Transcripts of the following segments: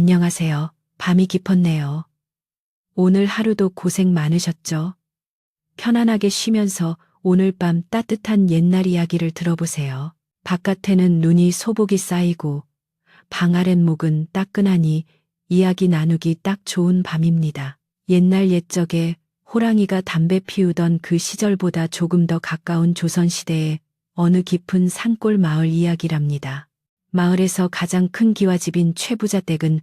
안녕하세요. 밤이 깊었네요. 오늘 하루도 고생 많으셨죠? 편안하게 쉬면서 오늘 밤 따뜻한 옛날 이야기를 들어보세요. 바깥에는 눈이 소복이 쌓이고 방 아랫 목은 따끈하니 이야기 나누기 딱 좋은 밤입니다. 옛날 옛적에 호랑이가 담배 피우던 그 시절보다 조금 더 가까운 조선시대의 어느 깊은 산골 마을 이야기랍니다. 마을에서 가장 큰 기와집인 최부자 댁은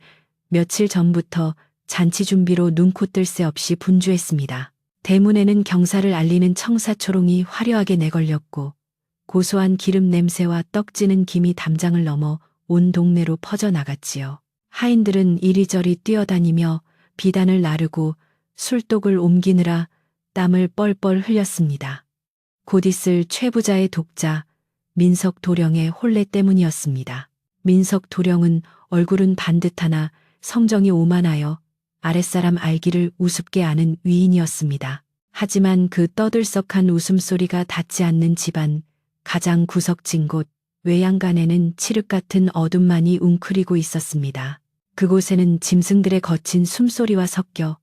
며칠 전부터 잔치 준비로 눈코 뜰 새 없이 분주했습니다. 대문에는 경사를 알리는 청사초롱이 화려하게 내걸렸고 고소한 기름 냄새와 떡지는 김이 담장을 넘어 온 동네로 퍼져나갔지요. 하인들은 이리저리 뛰어다니며 비단을 나르고 술독을 옮기느라 땀을 뻘뻘 흘렸습니다. 곧 있을 최부자의 독자 민석 도령의 혼례 때문이었습니다. 민석 도령은 얼굴은 반듯하나 성정이 오만하여 아랫사람 알기를 우습게 아는 위인이었습니다. 하지만 그 떠들썩한 웃음소리가 닿지 않는 집안, 가장 구석진 곳, 외양간에는 칠흑 같은 어둠만이 웅크리고 있었습니다. 그곳에는 짐승들의 거친 숨소리와 섞여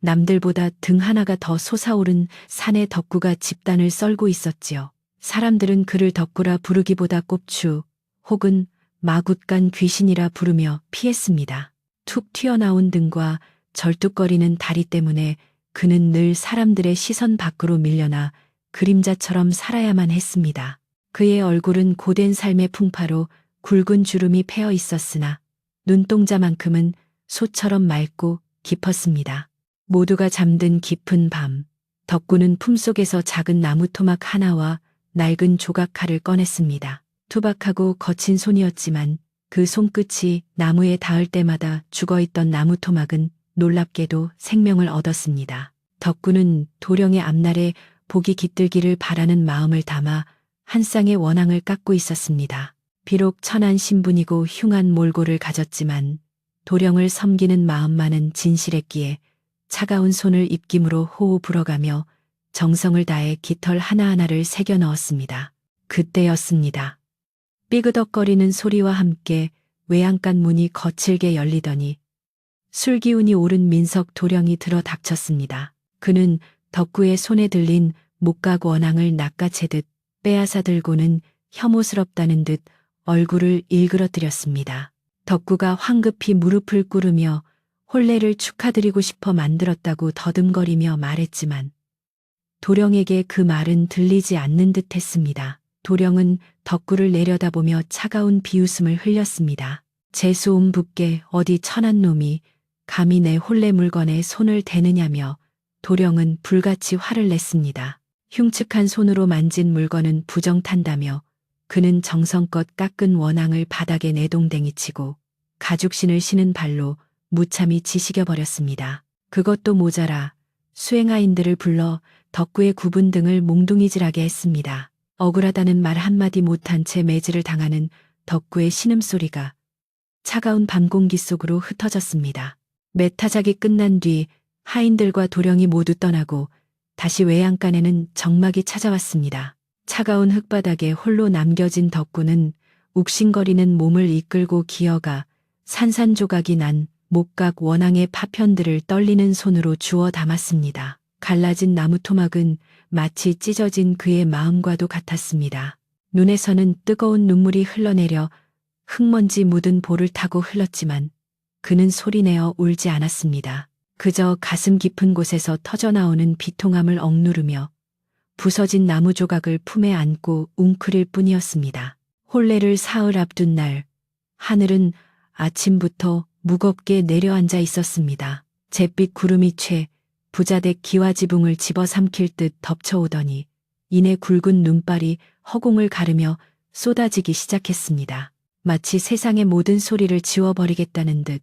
남들보다 등 하나가 더 솟아오른 산의 덕구가 집단을 썰고 있었지요. 사람들은 그를 덕구라 부르기보다 꼽추 혹은 마굿간 귀신이라 부르며 피했습니다. 툭 튀어나온 등과 절뚝거리는 다리 때문에 그는 늘 사람들의 시선 밖으로 밀려나 그림자처럼 살아야만 했습니다. 그의 얼굴은 고된 삶의 풍파로 굵은 주름이 패어 있었으나 눈동자만큼은 소처럼 맑고 깊었습니다. 모두가 잠든 깊은 밤, 덕구는 품속에서 작은 나무 토막 하나와 낡은 조각칼을 꺼냈습니다. 투박하고 거친 손이었지만 그 손끝이 나무에 닿을 때마다 죽어있던 나무 토막은 놀랍게도 생명을 얻었습니다. 덕구는 도령의 앞날에 복이 깃들기를 바라는 마음을 담아 한 쌍의 원앙을 깎고 있었습니다. 비록 천한 신분이고 흉한 몰골을 가졌지만 도령을 섬기는 마음만은 진실했기에 차가운 손을 입김으로 호호 불어가며 정성을 다해 깃털 하나하나를 새겨 넣었습니다. 그때였습니다. 삐그덕거리는 소리와 함께 외양간 문이 거칠게 열리더니 술기운이 오른 민석 도령이 들어 닥쳤습니다. 그는 덕구의 손에 들린 목각 원앙을 낚아채듯 빼앗아 들고는 혐오스럽다는 듯 얼굴을 일그러뜨렸습니다. 덕구가 황급히 무릎을 꿇으며 혼례를 축하드리고 싶어 만들었다고 더듬거리며 말했지만 도령에게 그 말은 들리지 않는 듯 했습니다. 도령은 덕구를 내려다보며 차가운 비웃음을 흘렸습니다. 재수옴 붓게 어디 천한 놈이 감히 내 혼례 물건에 손을 대느냐며 도령은 불같이 화를 냈습니다. 흉측한 손으로 만진 물건은 부정탄다며 그는 정성껏 깎은 원앙을 바닥에 내동댕이 치고 가죽신을 신은 발로 무참히 지시겨 버렸습니다. 그것도 모자라 수행하인들을 불러 덕구의 구분 등을 몽둥이질하게 했습니다. 억울하다는 말 한마디 못한 채 매질을 당하는 덕구의 신음소리가 차가운 밤 공기 속으로 흩어졌습니다. 메타작이 끝난 뒤 하인들과 도령이 모두 떠나고 다시 외양간에는 정막이 찾아왔습니다. 차가운 흙바닥에 홀로 남겨진 덕구는 욱신거리는 몸을 이끌고 기어가 산산조각이 난 목각 원앙의 파편들을 떨리는 손으로 주워 담았습니다. 갈라진 나무 토막은 마치 찢어진 그의 마음과도 같았습니다. 눈에서는 뜨거운 눈물이 흘러내려 흙먼지 묻은 볼을 타고 흘렀지만 그는 소리내어 울지 않았습니다. 그저 가슴 깊은 곳에서 터져나오는 비통함을 억누르며 부서진 나무 조각을 품에 안고 웅크릴 뿐이었습니다. 혼례를 사흘 앞둔 날, 하늘은 아침부터 무겁게 내려앉아 있었습니다. 잿빛 구름이 채 부자댁 기와 지붕을 집어삼킬 듯 덮쳐오더니 이내 굵은 눈발이 허공을 가르며 쏟아지기 시작했습니다. 마치 세상의 모든 소리를 지워버리겠다는 듯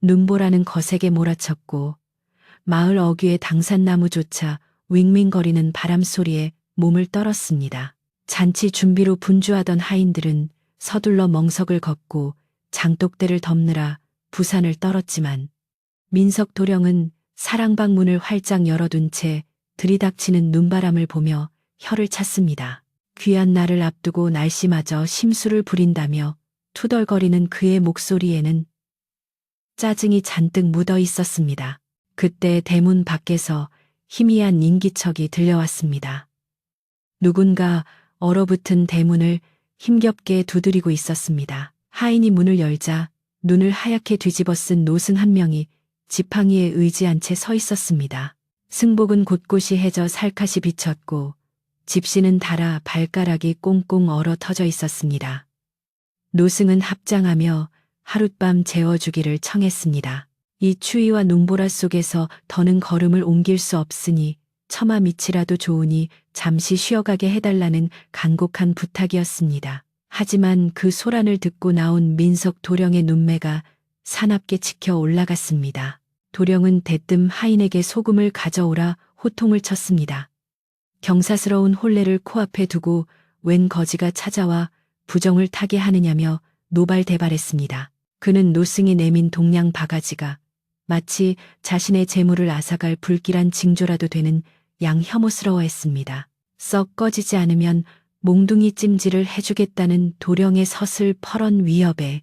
눈보라는 거세게 몰아쳤고 마을 어귀의 당산나무조차 윙윙거리는 바람 소리에 몸을 떨었습니다. 잔치 준비로 분주하던 하인들은 서둘러 멍석을 걷고 장독대를 덮느라 부산을 떨었지만 민석 도령은 사랑방 문을 활짝 열어둔 채 들이닥치는 눈바람을 보며 혀를 찼습니다. 귀한 날을 앞두고 날씨마저 심수를 부린다며 투덜거리는 그의 목소리에는 짜증이 잔뜩 묻어 있었습니다. 그때 대문 밖에서 희미한 인기척이 들려왔습니다. 누군가 얼어붙은 대문을 힘겹게 두드리고 있었습니다. 하인이 문을 열자 눈을 하얗게 뒤집어 쓴 노승 한 명이 지팡이에 의지한 채 서 있었습니다. 승복은 곳곳이 해져 살갗이 비쳤고 집시는 달아 발가락이 꽁꽁 얼어 터져 있었습니다. 노승은 합장하며 하룻밤 재워주기를 청했습니다. 이 추위와 눈보라 속에서 더는 걸음을 옮길 수 없으니 처마 밑이라도 좋으니 잠시 쉬어가게 해달라는 간곡한 부탁이었습니다. 하지만 그 소란을 듣고 나온 민석 도령의 눈매가 사납게 치켜 올라갔습니다. 도령은 대뜸 하인에게 소금을 가져오라 호통을 쳤습니다. 경사스러운 혼례를 코앞에 두고 웬 거지가 찾아와 부정을 타게 하느냐며 노발대발했습니다. 그는 노승이 내민 동양 바가지가 마치 자신의 재물을 앗아갈 불길한 징조라도 되는 양 혐오스러워했습니다. 썩 꺼지지 않으면 몽둥이 찜질을 해주겠다는 도령의 서슬 퍼런 위협에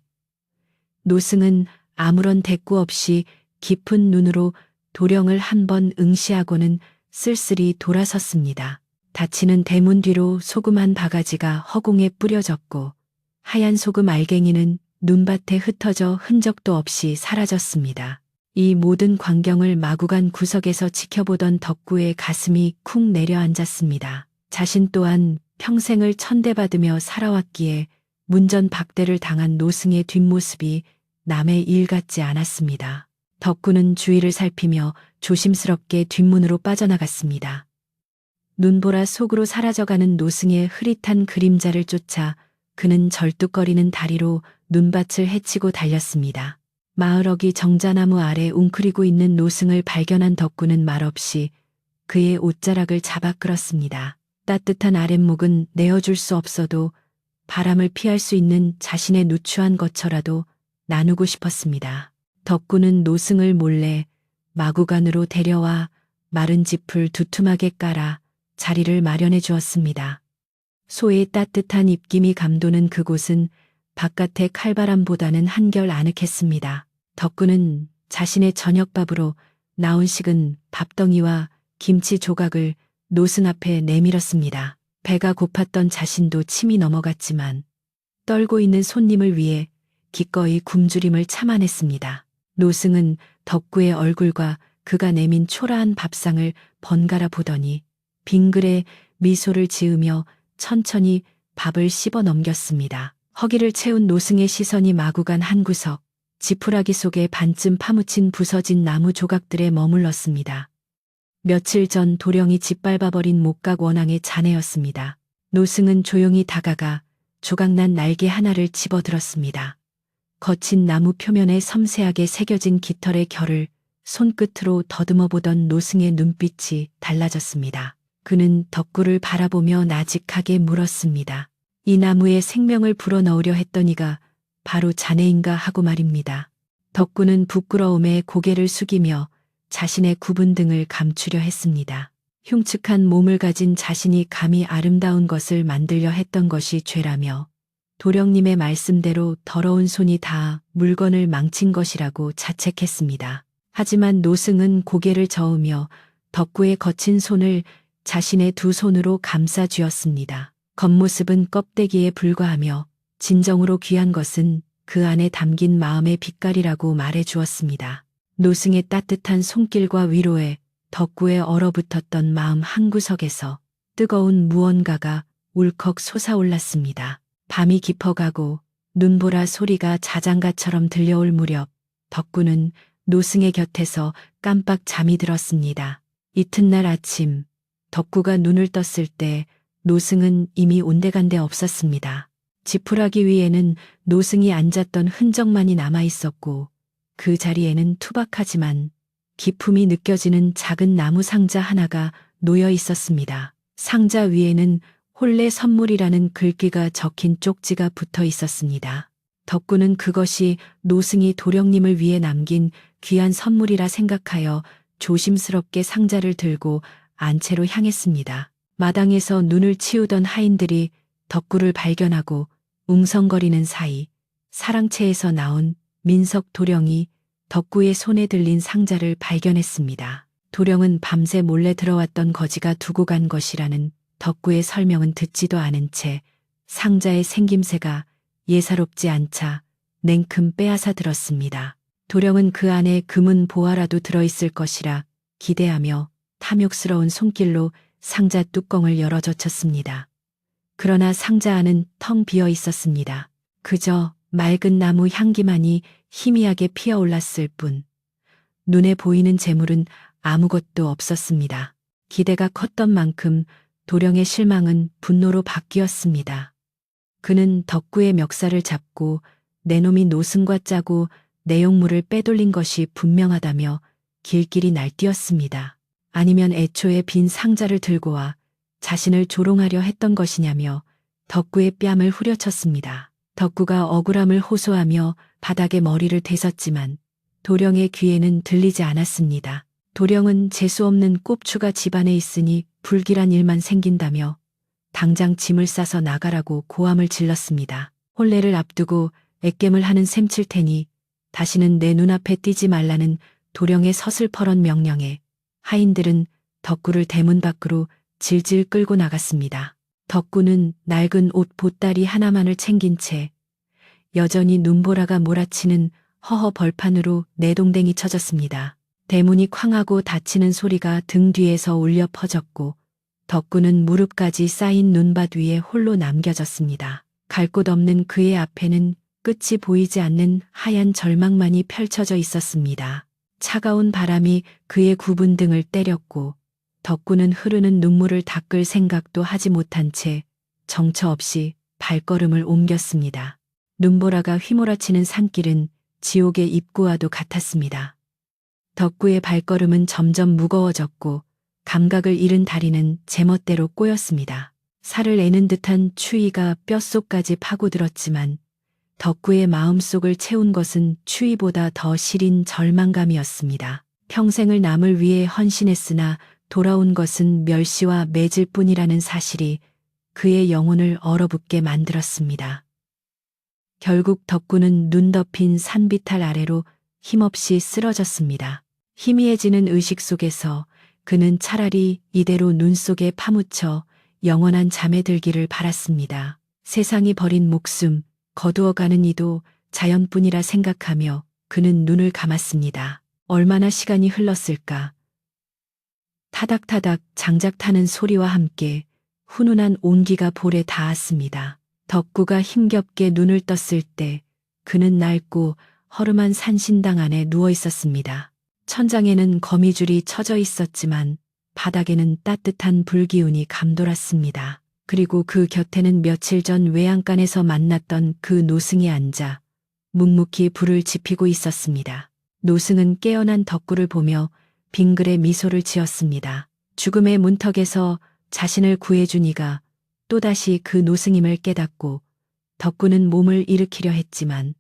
노승은 아무런 대꾸 없이 깊은 눈으로 도령을 한 번 응시하고는 쓸쓸히 돌아섰습니다. 닫히는 대문 뒤로 소금 한 바가지가 허공에 뿌려졌고 하얀 소금 알갱이는 눈밭에 흩어져 흔적도 없이 사라졌습니다. 이 모든 광경을 마구간 구석에서 지켜보던 덕구의 가슴이 쿵 내려앉았습니다. 자신 또한 평생을 천대받으며 살아왔기에 문전 박대를 당한 노승의 뒷모습이 남의 일 같지 않았습니다. 덕구는 주위를 살피며 조심스럽게 뒷문으로 빠져나갔습니다. 눈보라 속으로 사라져가는 노승의 흐릿한 그림자를 쫓아 그는 절뚝거리는 다리로 눈밭을 헤치고 달렸습니다. 마을어기 정자나무 아래 웅크리고 있는 노승을 발견한 덕구는 말없이 그의 옷자락을 잡아 끌었습니다. 따뜻한 아랫목은 내어줄 수 없어도 바람을 피할 수 있는 자신의 누추한 거처라도 나누고 싶었습니다. 덕구는 노승을 몰래 마구간으로 데려와 마른 짚을 두툼하게 깔아 자리를 마련해 주었습니다. 소의 따뜻한 입김이 감도는 그곳은 바깥의 칼바람보다는 한결 아늑했습니다. 덕구는 자신의 저녁밥으로 나온 식은 밥덩이와 김치 조각을 노승 앞에 내밀었습니다. 배가 고팠던 자신도 침이 넘어갔지만 떨고 있는 손님을 위해 기꺼이 굶주림을 참아냈습니다. 노승은 덕구의 얼굴과 그가 내민 초라한 밥상을 번갈아 보더니 빙글에 미소를 지으며 천천히 밥을 씹어 넘겼습니다. 허기를 채운 노승의 시선이 마구간 한 구석, 지푸라기 속에 반쯤 파묻힌 부서진 나무 조각들에 머물렀습니다. 며칠 전 도령이 짓밟아버린 목각 원앙의 자네였습니다. 노승은 조용히 다가가 조각난 날개 하나를 집어들었습니다. 거친 나무 표면에 섬세하게 새겨진 깃털의 결을 손끝으로 더듬어 보던 노승의 눈빛이 달라졌습니다. 그는 덕구를 바라보며 나직하게 물었습니다. 이 나무에 생명을 불어넣으려 했더니가 바로 자네인가 하고 말입니다. 덕구는 부끄러움에 고개를 숙이며 자신의 굽은 등을 감추려 했습니다. 흉측한 몸을 가진 자신이 감히 아름다운 것을 만들려 했던 것이 죄라며 도령님의 말씀대로 더러운 손이 다 물건을 망친 것이라고 자책했습니다. 하지만 노승은 고개를 저으며 덕구의 거친 손을 자신의 두 손으로 감싸 쥐었습니다. 겉모습은 껍데기에 불과하며 진정으로 귀한 것은 그 안에 담긴 마음의 빛깔이라고 말해 주었습니다. 노승의 따뜻한 손길과 위로에 덕구에 얼어붙었던 마음 한구석에서 뜨거운 무언가가 울컥 솟아올랐습니다. 밤이 깊어가고 눈보라 소리가 자장가처럼 들려올 무렵 덕구는 노승의 곁에서 깜빡 잠이 들었습니다. 이튿날 아침 덕구가 눈을 떴을 때 노승은 이미 온데간데 없었습니다. 지푸라기 위에는 노승이 앉았던 흔적만이 남아 있었고 그 자리에는 투박하지만 기품이 느껴지는 작은 나무 상자 하나가 놓여 있었습니다. 상자 위에는 홀레 선물이라는 글귀가 적힌 쪽지가 붙어 있었습니다. 덕구는 그것이 노승이 도령님을 위해 남긴 귀한 선물이라 생각하여 조심스럽게 상자를 들고 안채로 향했습니다. 마당에서 눈을 치우던 하인들이 덕구를 발견하고 웅성거리는 사이 사랑채에서 나온 민석 도령이 덕구의 손에 들린 상자를 발견했습니다. 도령은 밤새 몰래 들어왔던 거지가 두고 간 것이라는 덕구의 설명은 듣지도 않은 채 상자의 생김새가 예사롭지 않자 냉큼 빼앗아 들었습니다. 도령은 그 안에 금은 보화라도 들어있을 것이라 기대하며 탐욕스러운 손길로 상자 뚜껑을 열어 젖혔습니다. 그러나 상자 안은 텅 비어 있었습니다. 그저 맑은 나무 향기만이 희미하게 피어올랐을 뿐 눈에 보이는 재물은 아무것도 없었습니다. 기대가 컸던 만큼 도령의 실망은 분노로 바뀌었습니다. 그는 덕구의 멱살을 잡고 내 놈이 노승과 짜고 내용물을 빼돌린 것이 분명하다며 길길이 날뛰었습니다. 아니면 애초에 빈 상자를 들고 와 자신을 조롱하려 했던 것이냐며 덕구의 뺨을 후려쳤습니다. 덕구가 억울함을 호소하며 바닥에 머리를 대섰지만 도령의 귀에는 들리지 않았습니다. 도령은 재수없는 꼽추가 집안에 있으니 불길한 일만 생긴다며 당장 짐을 싸서 나가라고 고함을 질렀습니다. 혼례를 앞두고 액겜을 하는 셈 칠 테니 다시는 내 눈앞에 띄지 말라는 도령의 서슬퍼런 명령에 하인들은 덕구를 대문 밖으로 질질 끌고 나갔습니다. 덕구는 낡은 옷 보따리 하나만을 챙긴 채 여전히 눈보라가 몰아치는 허허 벌판으로 내동댕이 쳐졌습니다. 대문이 쾅하고 닫히는 소리가 등 뒤에서 울려 퍼졌고 덕구는 무릎까지 쌓인 눈밭 위에 홀로 남겨졌습니다. 갈 곳 없는 그의 앞에는 끝이 보이지 않는 하얀 절망만이 펼쳐져 있었습니다. 차가운 바람이 그의 굽은 등을 때렸고 덕구는 흐르는 눈물을 닦을 생각도 하지 못한 채 정처 없이 발걸음을 옮겼습니다. 눈보라가 휘몰아치는 산길은 지옥의 입구와도 같았습니다. 덕구의 발걸음은 점점 무거워졌고 감각을 잃은 다리는 제멋대로 꼬였습니다. 살을 내는 듯한 추위가 뼛속까지 파고들었지만 덕구의 마음속을 채운 것은 추위보다 더 시린 절망감이었습니다. 평생을 남을 위해 헌신했으나 돌아온 것은 멸시와 매질 뿐이라는 사실이 그의 영혼을 얼어붙게 만들었습니다. 결국 덕구는 눈 덮인 산비탈 아래로 힘없이 쓰러졌습니다. 희미해지는 의식 속에서 그는 차라리 이대로 눈 속에 파묻혀 영원한 잠에 들기를 바랐습니다. 세상이 버린 목숨, 거두어가는 이도 자연뿐이라 생각하며 그는 눈을 감았습니다. 얼마나 시간이 흘렀을까. 타닥타닥 장작 타는 소리와 함께 훈훈한 온기가 볼에 닿았습니다. 덕구가 힘겹게 눈을 떴을 때 그는 낡고 허름한 산신당 안에 누워 있었습니다. 천장에는 거미줄이 쳐져 있었지만 바닥에는 따뜻한 불기운이 감돌았습니다. 그리고 그 곁에는 며칠 전 외양간에서 만났던 그 노승이 앉아 묵묵히 불을 지피고 있었습니다. 노승은 깨어난 덕구를 보며 빙글에 미소를 지었습니다. 죽음의 문턱에서 자신을 구해준 이가 또다시 그 노승임을 깨닫고 덕구는 몸을 일으키려 했지만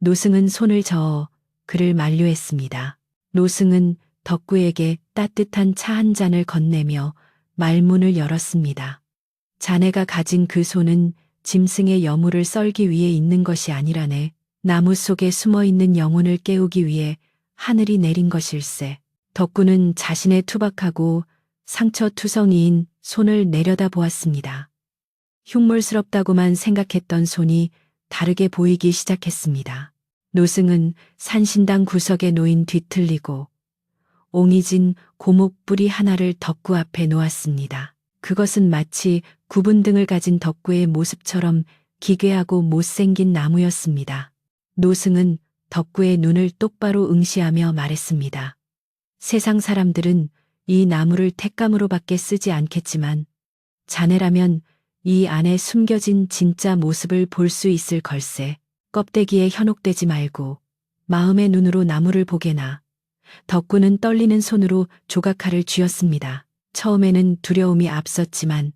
노승은 손을 저어 그를 만류했습니다. 노승은 덕구에게 따뜻한 차 한 잔을 건네며 말문을 열었습니다. 자네가 가진 그 손은 짐승의 여물을 썰기 위해 있는 것이 아니라네. 나무 속에 숨어 있는 영혼을 깨우기 위해 하늘이 내린 것일세. 덕구는 자신의 투박하고 상처투성이인 손을 내려다 보았습니다. 흉물스럽다고만 생각했던 손이 다르게 보이기 시작했습니다. 노승은 산신당 구석에 놓인 뒤틀리고 옹이진 고목 뿌리 하나를 덕구 앞에 놓았습니다. 그것은 마치 구분 등을 가진 덕구의 모습처럼 기괴하고 못생긴 나무였습니다. 노승은 덕구의 눈을 똑바로 응시하며 말했습니다. 세상 사람들은 이 나무를 택감으로밖에 쓰지 않겠지만 자네라면 이 안에 숨겨진 진짜 모습을 볼 수 있을 걸세. 껍데기에 현혹되지 말고 마음의 눈으로 나무를 보게나. 덕구는 떨리는 손으로 조각칼을 쥐었습니다. 처음에는 두려움이 앞섰지만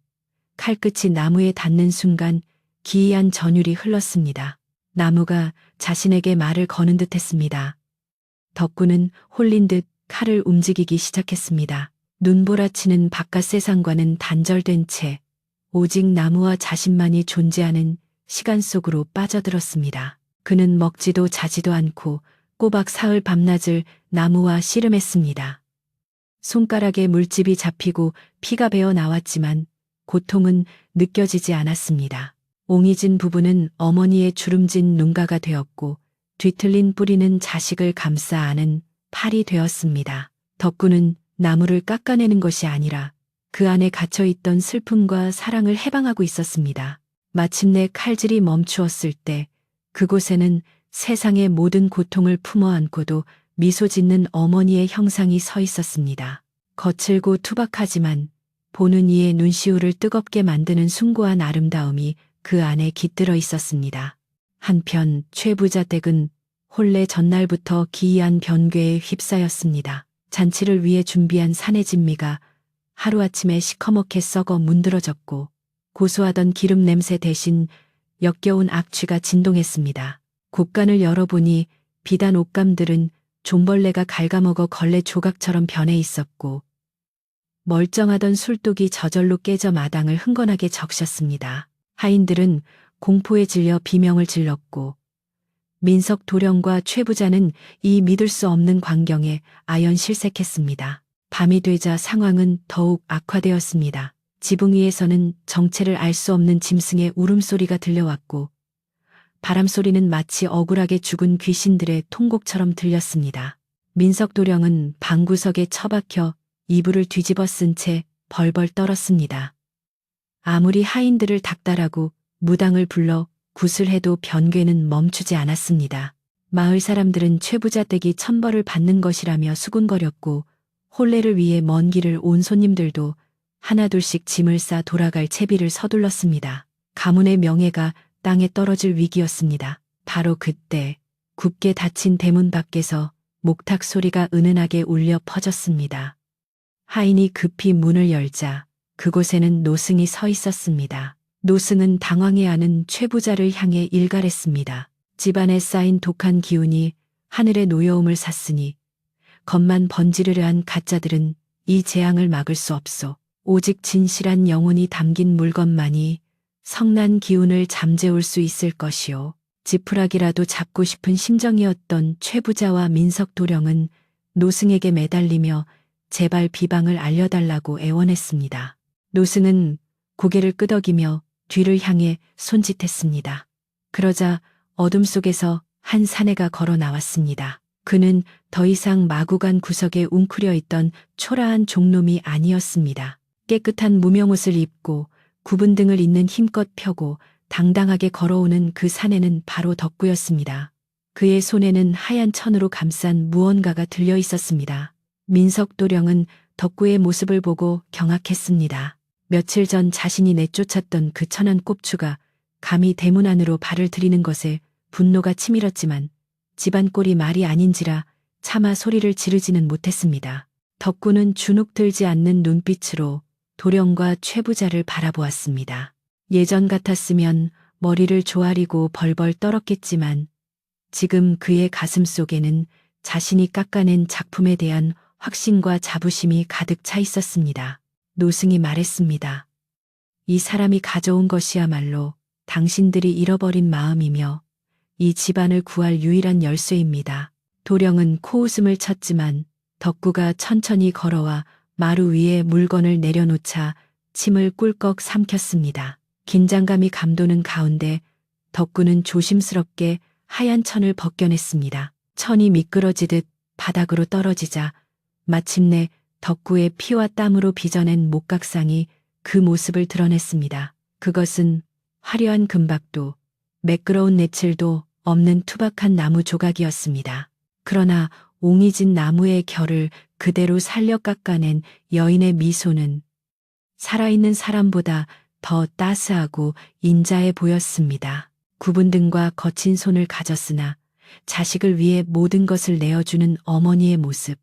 칼끝이 나무에 닿는 순간 기이한 전율이 흘렀습니다. 나무가 자신에게 말을 거는 듯 했습니다. 덕구는 홀린 듯 칼을 움직이기 시작했습니다. 눈보라치는 바깥 세상과는 단절된 채 오직 나무와 자신만이 존재하는 시간 속으로 빠져들었습니다. 그는 먹지도 자지도 않고 꼬박 사흘 밤낮을 나무와 씨름했습니다. 손가락에 물집이 잡히고 피가 배어 나왔지만 고통은 느껴지지 않았습니다. 옹이진 부부는 어머니의 주름진 눈가가 되었고 뒤틀린 뿌리는 자식을 감싸 안은 팔이 되었습니다. 덕구는 나무를 깎아내는 것이 아니라 그 안에 갇혀있던 슬픔과 사랑을 해방하고 있었습니다. 마침내 칼질이 멈추었을 때 그곳에는 세상의 모든 고통을 품어 안고도 미소 짓는 어머니의 형상이 서 있었습니다. 거칠고 투박하지만 보는 이의 눈시울을 뜨겁게 만드는 숭고한 아름다움이 그 안에 깃들어 있었습니다. 한편 최부자 댁은 혼례 전날부터 기이한 변괴에 휩싸였습니다. 잔치를 위해 준비한 산의 진미가 하루아침에 시커멓게 썩어 문드러졌고 고소하던 기름 냄새 대신 역겨운 악취가 진동했습니다. 곡간을 열어보니 비단 옷감들은 종벌레가 갉아먹어 걸레 조각처럼 변해 있었고 멀쩡하던 술독이 저절로 깨져 마당을 흥건하게 적셨습니다. 하인들은 공포에 질려 비명을 질렀고 민석 도령과 최부자는 이 믿을 수 없는 광경에 아연 실색했습니다. 밤이 되자 상황은 더욱 악화되었습니다. 지붕 위에서는 정체를 알 수 없는 짐승의 울음소리가 들려왔고 바람소리는 마치 억울하게 죽은 귀신들의 통곡처럼 들렸습니다. 민석 도령은 방구석에 처박혀 이불을 뒤집어 쓴 채 벌벌 떨었습니다. 아무리 하인들을 닥달하고 무당을 불러 구슬해도 변괴는 멈추지 않았습니다. 마을 사람들은 최부자 댁이 천벌을 받는 것이라며 수군거렸고 혼례를 위해 먼 길을 온 손님들도 하나둘씩 짐을 싸 돌아갈 채비를 서둘렀습니다. 가문의 명예가 땅에 떨어질 위기였습니다. 바로 그때 굳게 닫힌 대문 밖에서 목탁 소리가 은은하게 울려 퍼졌습니다. 하인이 급히 문을 열자 그곳에는 노승이 서 있었습니다. 노승은 당황해하는 최부자를 향해 일갈했습니다. 집안에 쌓인 독한 기운이 하늘의 노여움을 샀으니 겉만 번지르르 한 가짜들은 이 재앙을 막을 수 없소. 오직 진실한 영혼이 담긴 물건만이 성난 기운을 잠재울 수 있을 것이요. 지푸라기라도 잡고 싶은 심정이었던 최부자와 민석 도령은 노승에게 매달리며 제발 비방을 알려달라고 애원했습니다. 노승은 고개를 끄덕이며 뒤를 향해 손짓했습니다. 그러자 어둠 속에서 한 사내가 걸어 나왔습니다. 그는 더 이상 마구간 구석에 웅크려 있던 초라한 종놈이 아니었습니다. 깨끗한 무명옷을 입고 굽은 등을 있는 힘껏 펴고 당당하게 걸어오는 그 사내는 바로 덕구였습니다. 그의 손에는 하얀 천으로 감싼 무언가가 들려 있었습니다. 민석 도령은 덕구의 모습을 보고 경악했습니다. 며칠 전 자신이 내쫓았던 그 천한 꼽추가 감히 대문 안으로 발을 들이는 것에 분노가 치밀었지만 집안 꼴이 말이 아닌지라 차마 소리를 지르지는 못했습니다. 덕구는 주눅 들지 않는 눈빛으로 도령과 최부자를 바라보았습니다. 예전 같았으면 머리를 조아리고 벌벌 떨었겠지만 지금 그의 가슴 속에는 자신이 깎아낸 작품에 대한 확신과 자부심이 가득 차 있었습니다. 노승이 말했습니다. 이 사람이 가져온 것이야말로 당신들이 잃어버린 마음이며 이 집안을 구할 유일한 열쇠입니다. 도령은 코웃음을 쳤지만 덕구가 천천히 걸어와 마루 위에 물건을 내려놓자 침을 꿀꺽 삼켰습니다. 긴장감이 감도는 가운데 덕구는 조심스럽게 하얀 천을 벗겨냈습니다. 천이 미끄러지듯 바닥으로 떨어지자 마침내 덕구의 피와 땀으로 빚어낸 목각상이 그 모습을 드러냈습니다. 그것은 화려한 금박도 매끄러운 내칠도 없는 투박한 나무 조각이었습니다. 그러나 옹이진 나무의 결을 그대로 살려 깎아낸 여인의 미소는 살아있는 사람보다 더 따스하고 인자해 보였습니다. 구분 등과 거친 손을 가졌으나 자식을 위해 모든 것을 내어주는 어머니의 모습.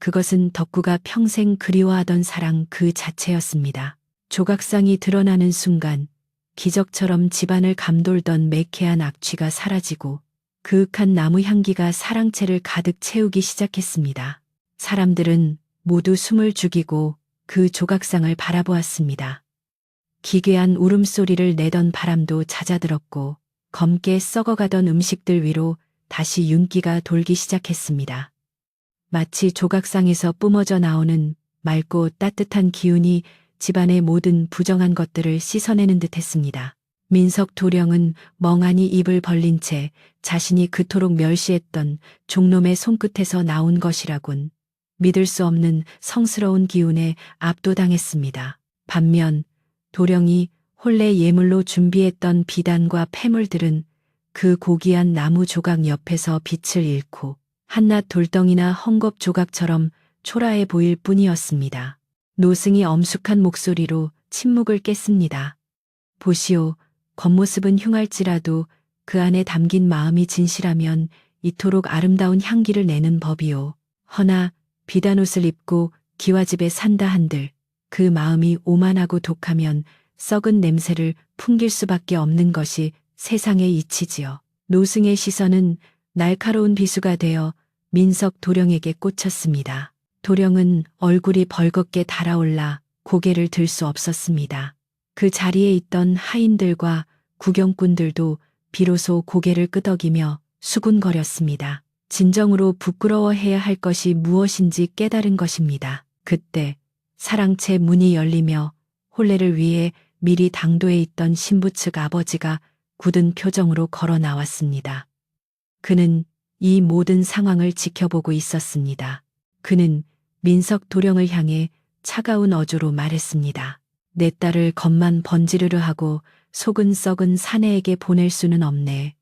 그것은 덕구가 평생 그리워하던 사랑 그 자체였습니다. 조각상이 드러나는 순간 기적처럼 집안을 감돌던 매캐한 악취가 사라지고 그윽한 나무 향기가 사랑채를 가득 채우기 시작했습니다. 사람들은 모두 숨을 죽이고 그 조각상을 바라보았습니다. 기괴한 울음소리를 내던 바람도 잦아들었고 검게 썩어가던 음식들 위로 다시 윤기가 돌기 시작했습니다. 마치 조각상에서 뿜어져 나오는 맑고 따뜻한 기운이 집안의 모든 부정한 것들을 씻어내는 듯 했습니다. 민석 도령은 멍하니 입을 벌린 채 자신이 그토록 멸시했던 종놈의 손끝에서 나온 것이라곤 믿을 수 없는 성스러운 기운에 압도당했습니다. 반면 도령이 혼례 예물로 준비했던 비단과 폐물들은 그 고귀한 나무 조각 옆에서 빛을 잃고 한낱 돌덩이나 헝겊 조각처럼 초라해 보일 뿐이었습니다. 노승이 엄숙한 목소리로 침묵을 깼습니다. 보시오, 겉모습은 흉할지라도 그 안에 담긴 마음이 진실하면 이토록 아름다운 향기를 내는 법이오. 허나 비단옷을 입고 기와집에 산다 한들 그 마음이 오만하고 독하면 썩은 냄새를 풍길 수밖에 없는 것이 세상의 이치지요. 노승의 시선은 날카로운 비수가 되어 민석 도령에게 꽂혔습니다. 도령은 얼굴이 벌겋게 달아올라 고개를 들 수 없었습니다. 그 자리에 있던 하인들과 구경꾼들도 비로소 고개를 끄덕이며 수군거렸습니다. 진정으로 부끄러워해야 할 것이 무엇인지 깨달은 것입니다. 그때 사랑채 문이 열리며 혼례를 위해 미리 당도에 있던 신부 측 아버지가 굳은 표정으로 걸어 나왔습니다. 그는 이 모든 상황을 지켜보고 있었습니다. 그는 민석 도령을 향해 차가운 어조로 말했습니다. 내 딸을 겉만 번지르르 하고 속은 썩은 사내에게 보낼 수는 없네.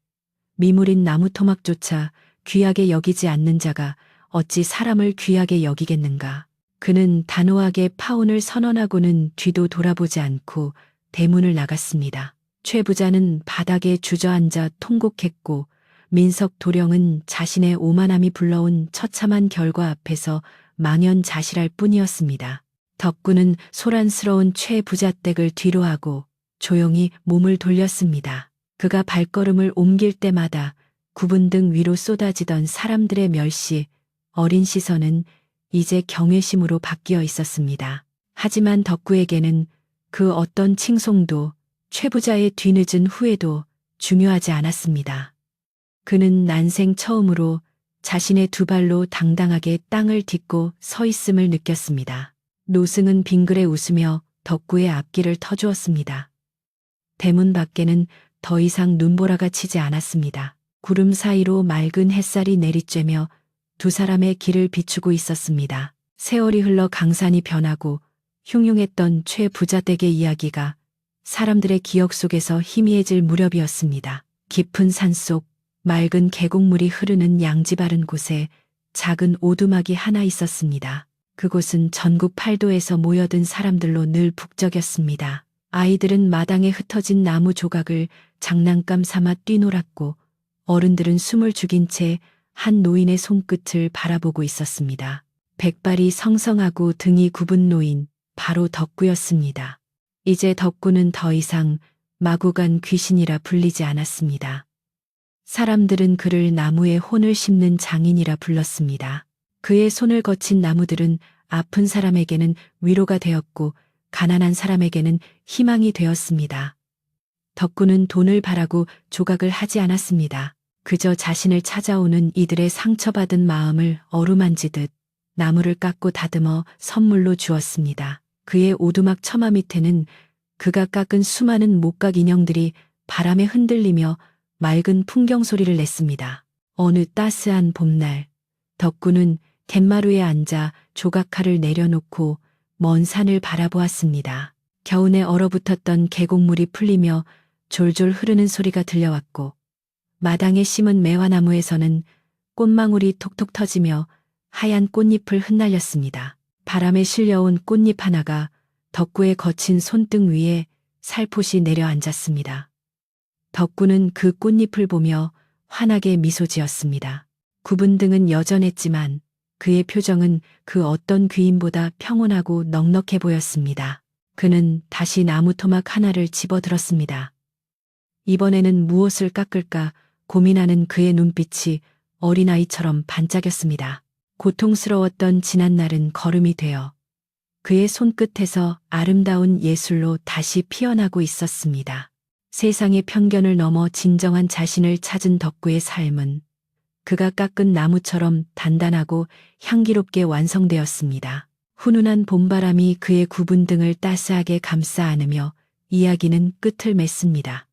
미물인 나무 토막조차 귀하게 여기지 않는 자가 어찌 사람을 귀하게 여기겠는가. 그는 단호하게 파혼을 선언하고는 뒤도 돌아보지 않고 대문을 나갔습니다. 최 부자는 바닥에 주저앉아 통곡했고 민석 도령은 자신의 오만함이 불러온 처참한 결과 앞에서 망연자실할 뿐이었습니다. 덕구는 소란스러운 최 부자 댁을 뒤로하고 조용히 몸을 돌렸습니다. 그가 발걸음을 옮길 때마다 구분 등 위로 쏟아지던 사람들의 멸시, 어린 시선은 이제 경외심으로 바뀌어 있었습니다. 하지만 덕구에게는 그 어떤 칭송도 최부자의 뒤늦은 후에도 중요하지 않았습니다. 그는 난생 처음으로 자신의 두 발로 당당하게 땅을 딛고 서 있음을 느꼈습니다. 노승은 빙그레 웃으며 덕구의 앞길을 터주었습니다. 대문 밖에는 더 이상 눈보라가 치지 않았습니다. 구름 사이로 맑은 햇살이 내리쬐며 두 사람의 길을 비추고 있었습니다. 세월이 흘러 강산이 변하고 흉흉했던 최 부자댁의 이야기가 사람들의 기억 속에서 희미해질 무렵이었습니다. 깊은 산속 맑은 계곡물이 흐르는 양지 바른 곳에 작은 오두막이 하나 있었습니다. 그곳은 전국 팔도에서 모여든 사람들로 늘 북적였습니다. 아이들은 마당에 흩어진 나무 조각을 장난감 삼아 뛰놀았고 어른들은 숨을 죽인 채 한 노인의 손끝을 바라보고 있었습니다. 백발이 성성하고 등이 굽은 노인, 바로 덕구였습니다. 이제 덕구는 더 이상 마구간 귀신이라 불리지 않았습니다. 사람들은 그를 나무에 혼을 심는 장인이라 불렀습니다. 그의 손을 거친 나무들은 아픈 사람에게는 위로가 되었고 가난한 사람에게는 희망이 되었습니다. 덕구는 돈을 바라고 조각을 하지 않았습니다. 그저 자신을 찾아오는 이들의 상처받은 마음을 어루만지듯 나무를 깎고 다듬어 선물로 주었습니다. 그의 오두막 처마 밑에는 그가 깎은 수많은 목각 인형들이 바람에 흔들리며 맑은 풍경 소리를 냈습니다. 어느 따스한 봄날, 덕구는 갯마루에 앉아 조각칼을 내려놓고 먼 산을 바라보았습니다. 겨우내 얼어붙었던 계곡물이 풀리며 졸졸 흐르는 소리가 들려왔고 마당에 심은 매화나무에서는 꽃망울이 톡톡 터지며 하얀 꽃잎을 흩날렸습니다. 바람에 실려온 꽃잎 하나가 덕구의 거친 손등 위에 살포시 내려앉았습니다. 덕구는 그 꽃잎을 보며 환하게 미소 지었습니다. 구분 등은 여전했지만 그의 표정은 그 어떤 귀인보다 평온하고 넉넉해 보였습니다. 그는 다시 나무 토막 하나를 집어들었습니다. 이번에는 무엇을 깎을까 고민하는 그의 눈빛이 어린아이처럼 반짝였습니다. 고통스러웠던 지난날은 걸음이 되어 그의 손끝에서 아름다운 예술로 다시 피어나고 있었습니다. 세상의 편견을 넘어 진정한 자신을 찾은 덕구의 삶은 그가 깎은 나무처럼 단단하고 향기롭게 완성되었습니다. 훈훈한 봄바람이 그의 굽은 등을 따스하게 감싸 안으며 이야기는 끝을 맺습니다.